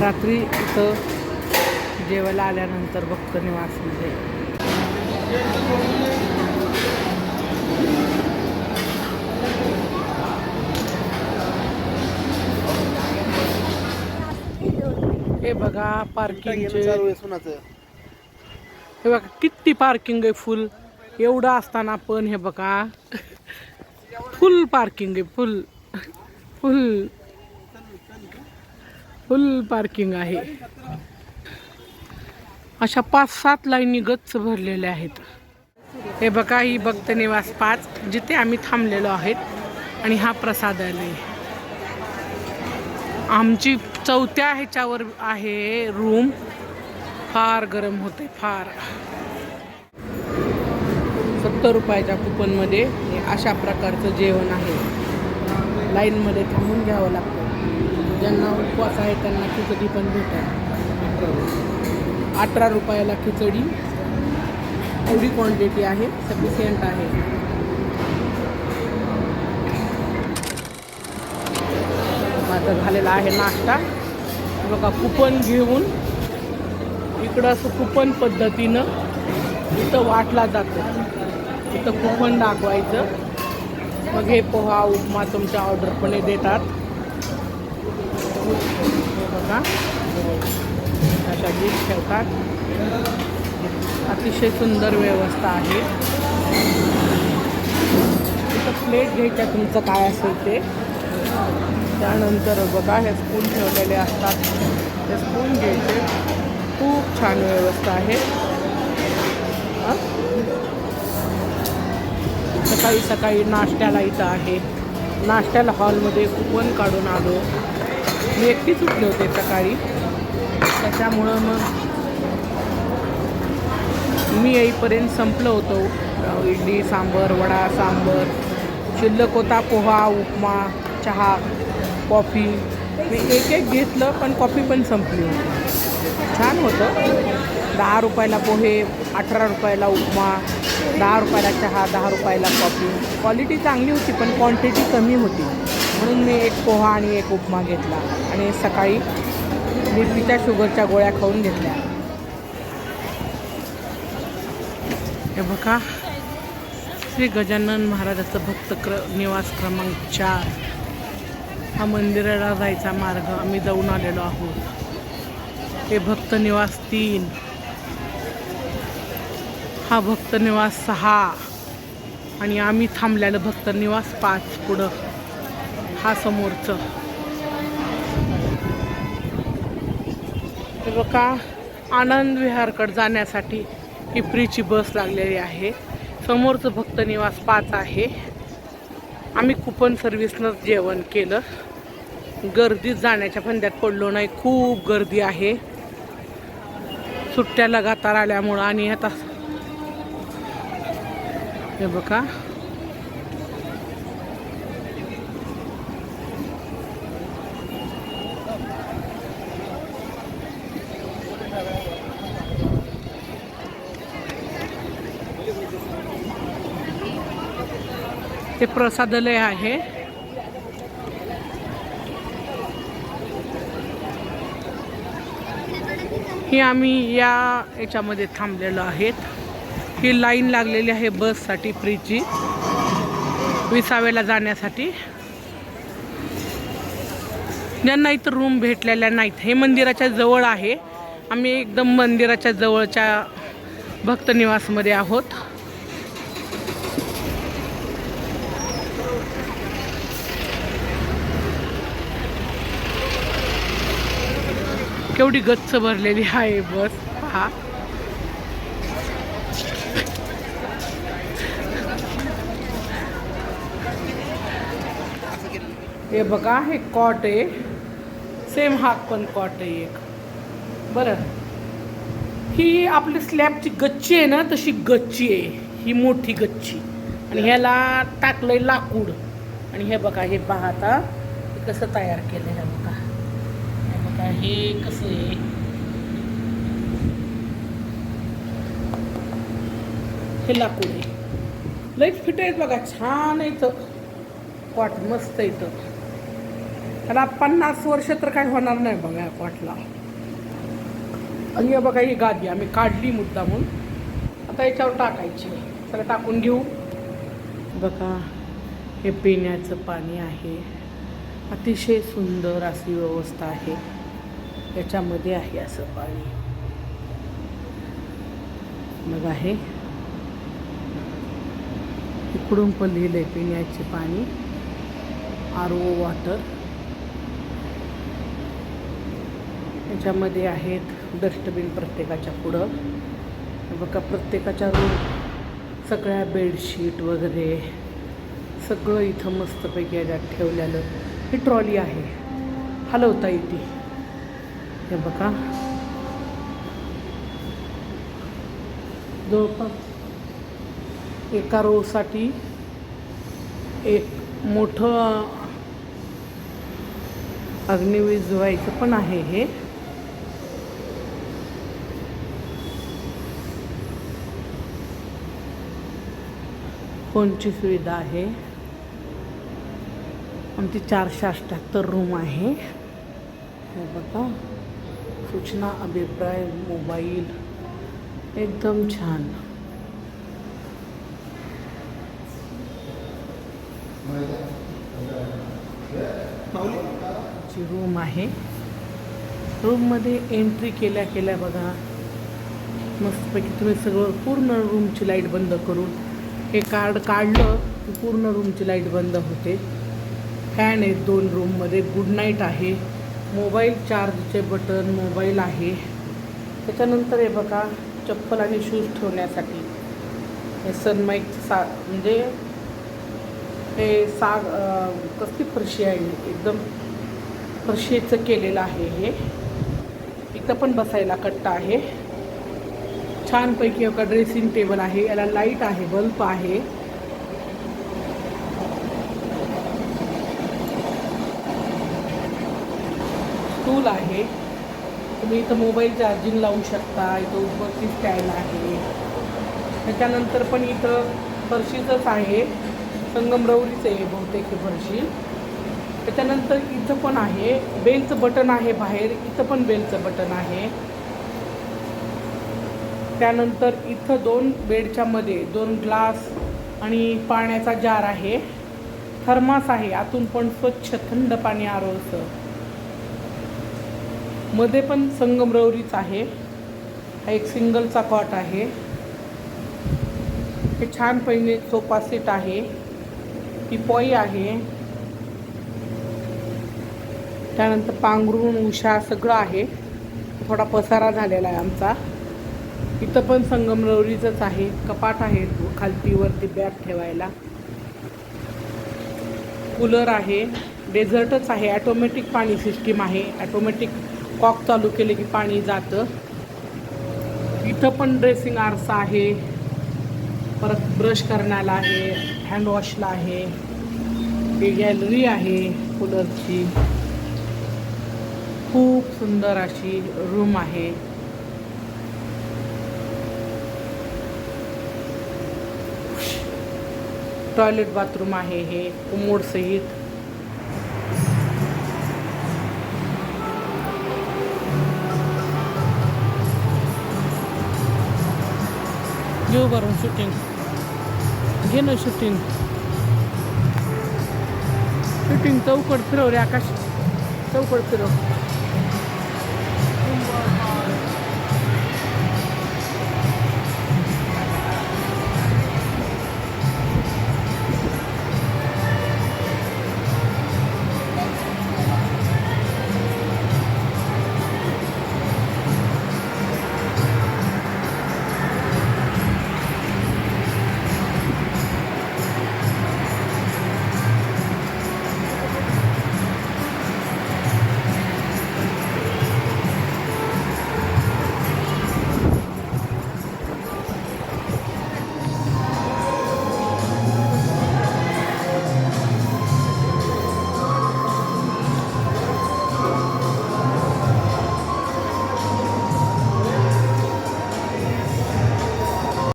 रात्री इथं जेवायला आल्यानंतर भक्त निवासमध्ये. हे बघा पार्किंगचे हे बघा किती पार्किंग आहे फुल एवढं असताना पण हे बघा. फुल पार्किंग आहे फुल फुल फुल पार्किंग आहे. अशा पाच सात लाईनी गच्च भरलेल्या आहेत. हे बघा ही भक्त निवास पाच जिथे आम्ही थांबलेलो आहेत आणि हा प्रसादालय. आमची चौथ्या ह्याच्यावर आहे रूम. फार गरम होते फार. सत्तर रुपयाच्या कुपनमध्ये अशा प्रकारचं जेवण आहे. लाईनमध्ये थांबून घ्यावं लागतं. ज्यांना उपवास आहे त्यांना खिचडी पण भेटेल अठरा रुपयाला खिचडी. एवढी क्वांटिटी आहे सफिशियंट आहे. माझा झालेला आहे नाश्ता. बघा कुपन घेऊन इकडं असं कुपन पद्धतीनं इथं वाटला जातो. इथं कुपन दाखवायचं. मग हे पोहा उपमा तुमच्या ऑर्डरपणे देतात. बघा. अशा डिश ठेवतात. अतिशय सुंदर व्यवस्था आहे. तिथं प्लेट घ्यायच्या तुमचं काय असेल ते. त्यानंतर बघा हे स्पून ठेवलेले असतात. ते स्पून घ्यायचे. खूप छान व्यवस्था आहे. सकाळी सकाळी नाश्त्याला इथं आहे. नाश्त्याला हॉलमध्ये कुपन काढून आलो. मी एकटीच उठले होते सकाळी. त्याच्यामुळं मग मी येईपर्यंत संपलं होतं. इडली सांबर वडा सांबर शिल्लक होता पोहा उपमा चहा कॉफी. मी एक एक घेतलं पण कॉफी पण संपली होती. छान होतं. दहा रुपयाला पोहे अठरा रुपयाला उपमा दहा रुपयाला चहा दहा रुपयाला कॉफी. क्वालिटी चांगली होती पण क्वांटिटी कमी होती. म्हणून मी एक पोहा आणि एक उपमा घेतला आणि सकाळी बीपीच्या शुगरच्या गोळ्या खाऊन घेतल्या. हे बघा. श्री गजानन महाराजाचं भक्त क्र निवास क्रमांक चार. हा मंदिराला जायचा मार्ग आम्ही जाऊन आलेलो आहोत. हे भक्त निवास तीन. हा भक्त निवास सहा. आणि आम्ही थांबलेलं भक्त निवास पाच पुढं. हा समोरचं. हे बघा आनंद विहारकडे जाण्यासाठी ही फ्रीची बस लागलेली आहे. समोरचं भक्त निवास पाच आहे. आम्ही कुपन सर्व्हिसनंच जेवण केलं. गर्दीत जाण्याच्या फंद्यात पडलो नाही खूप गर्दी आहे. सुट्ट्या लगातार आल्यामुळं आणि आता हे बघा प्रसादालय आहे. ही आम्ही या याच्यामध्ये थांबलेलो आहेत. ही लाईन लागलेली आहे बससाठी फ्रीची विसावेला जाण्यासाठी. ज्यांना इथं रूम भेटलेल्या नाहीत. हे मंदिराच्या जवळ आहे. आम्ही एकदम मंदिराच्या जवळच्या भक्तनिवासमध्ये आहोत. केवढी गच्च भरलेली आहे बस हा हे बघा हे कॉट आहे. सेम हाक पण कॉट आहे एक. बरं. ही आपली स्लॅबची गच्ची आहे ना तशी गच्ची आहे. ही मोठी गच्ची. आणि ह्याला टाकलंय लाकूड. आणि हे बघा हे पाहता कसं तयार केलं आहे बघा. हे हे कसं आहे? हे लाकूड आहे. लईच फिट आहेत बघा छान आहे इथं. मस्त आहे त्याला पन्नास वर्ष तर काय होणार नाही बघा या पॉटला आणि हे बघा ही गादी आम्ही काढली मुद्दा म्हणून आता याच्यावर टाकायची. सगळं टाकून घेऊ. बघा हे पिण्याचं पाणी आहे. अतिशय सुंदर अशी व्यवस्था आहे. याच्यामध्ये आहे असं पाणी. मग आहे. इकडून पण लिहिलं आहे पिण्याचे पाणी. R O water. याच्यामध्ये आहेत डस्टबिन प्रत्येकाच्या पुढं. बघा प्रत्येकाच्या रूम सगळ्या बेडशीट वगैरे. सगळं इथं मस्तपैकी याच्यात ठेवलेलं. ही ट्रॉली आहे. हलवता येते. हे बघा. जवळपास एका रोसाठी एक मोठं अग्निवीज व्हायचं पण आहे हे. फोनची सुविधा आहे. आमची चारशे अठ्ठ्याहत्तर रूम आहे. हे बघा. सूचना अभिप्राय मोबाईल. एकदम छान. जी रूम आहे. रूममध्ये एंट्री केल्या केल्या बघा. मस्तपैकी तुम्ही सगळं पूर्ण रूमची लाइट बंद करून हे कार्ड काढलं की पूर्ण रूमची लाइट बंद होते. फॅन आहेत दोन रूममध्ये गुड नाईट आहे. मोबाईल चार्जचे बटन मोबाईल आहे. त्याच्यानंतर हे बघा चप्पल आणि शूज ठेवण्यासाठी. हे सनमाईक सा म्हणजे हे साग कसली फरशी आहे? एकदम फरशीचं केलेलं आहे हे. इथं पण बसायला कट्टा आहे. छानपैकी एका ड्रेसिंग टेबल आहे. याला लाइट आहे बल्ब आहे. टूल आहे. तुम्ही इथं मोबाईल चार्जिंग लावू शकता इथं उपरती स्टँड आहे. त्याच्यानंतर पण इथं फरशीचंच आहे. संगमरवरीच आहे बहुतेक फरशी. त्याच्यानंतर इथं पण आहे. बेलचं बटन आहे बाहेर. इथं पण बेलचं बटन आहे. त्यानंतर इथं दोन बेडच्या मध्ये दोन ग्लास आणि पाण्याचा जार आहे. थर्मास आहे. आतून पण स्वच्छ थंड पाणी आरोळतं मध्ये पण संगमरवरीच आहे. हा एक सिंगलचा कॉट आहे. हे छान पहिने सोफा सेट आहे. पिपॉई आहे. त्यानंतर पांघरूण उषा सगळं आहे. थोडा पसारा झालेला आहे आमचा. इथं पण संगमरवरीचंच आहे. कपाट आहे खालतीवरती बॅग ठेवायला. कूलर आहे. डेझर्टच आहे. ॲटोमॅटिक पाणी सिस्टीम आहे. ॲटोमॅटिक कॉक चालू केले की पाणी जातं. इथं पण ड्रेसिंग आरसा आहे. परत ब्रश करण्याला आहे हँडवॉशला आहे. ही गॅलरी आहे कूलरची खूप सुंदर अशी रूम आहे. टॉयलेट बाथरूम आहे हे कोमोड सहित. घेऊ बरं शूटिंग घे ना शूटिंग शूटिंग चौकट फिरव रे आकाश चौकट फिरव